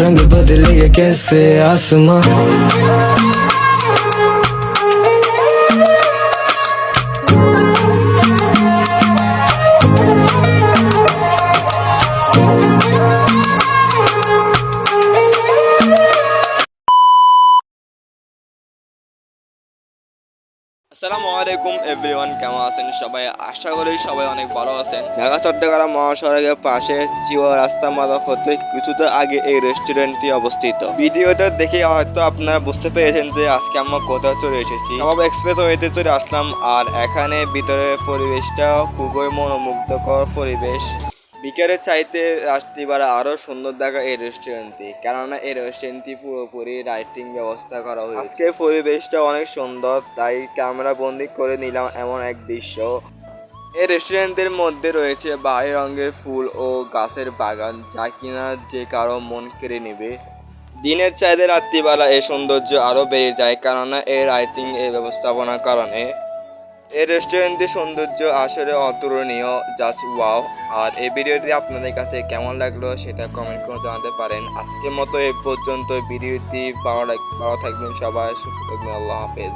रंग बदले कैसे आसमां? আসসালামু আলাইকুম এভরিওয়ান, কেমন আছেন সবাই? আশা করি সবাই অনেক ভালো আছেন। ঢাকা, চট্টগ্রাম মহাসড়কের পাশে চিওয়া রাস্তা মাদক হতে কিছুটা আগে এই রেস্টুরেন্টটি অবস্থিত। ভিডিওটা দেখে হয়তো আপনারা বুঝতে পেরেছেন যে আজকে আমরা কোথাও চলে এসেছি। নবাব এক্সপ্রেস ওয়েতে চলে আসলাম, আর এখানে ভিতরের পরিবেশটা খুবই মনোমুগ্ধকর পরিবেশ। বিকেলের চাইতে রাত্রিবেলা আরও সুন্দর দেখা এই রেস্টুরেন্টটি কেননা এই রেস্টুরেন্টটি পুরোপুরি লাইটিং ব্যবস্থা করা হয়েছে। আজকে পরিবেশটা অনেক সুন্দর তাই ক্যামেরা বন্দি করে নিলাম এমন এক দৃশ্য। এই রেস্টুরেন্টের মধ্যে রয়েছে বাহারি রঙের ফুল ও গাছের বাগান যা কিনা যে কারও মন কেড়ে নেবে। দিনের চাইতে রাত্রিবেলা এই সৌন্দর্য আরও বেড়ে যায় কেননা এই লাইটিং এই ব্যবস্থাপনার কারণে। এই রেস্টুরেন্টের সৌন্দর্য আসলে অতুলনীয়। জাস্ট ওয়াও আর এই ভিডিওটি আপনাদের কাছে কেমন লাগল সেটা কমেন্ট করে জানাতে পারেন। আজকের মতো এ পর্যন্ত ভিডিওটি ভালো ভালো থাকবেন সবাই। সুস্থ থাকবেন। আল্লাহ হাফেজ।